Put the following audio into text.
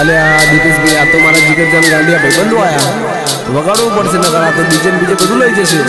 અને આ દીપેશભાઈ, આ તો મારા જીગરજાન ગાંડિયા ભાઈ બંધો આયા. વગાડવું પડશે નગર આ તો બીજે બીજે બધું લઈ જશે.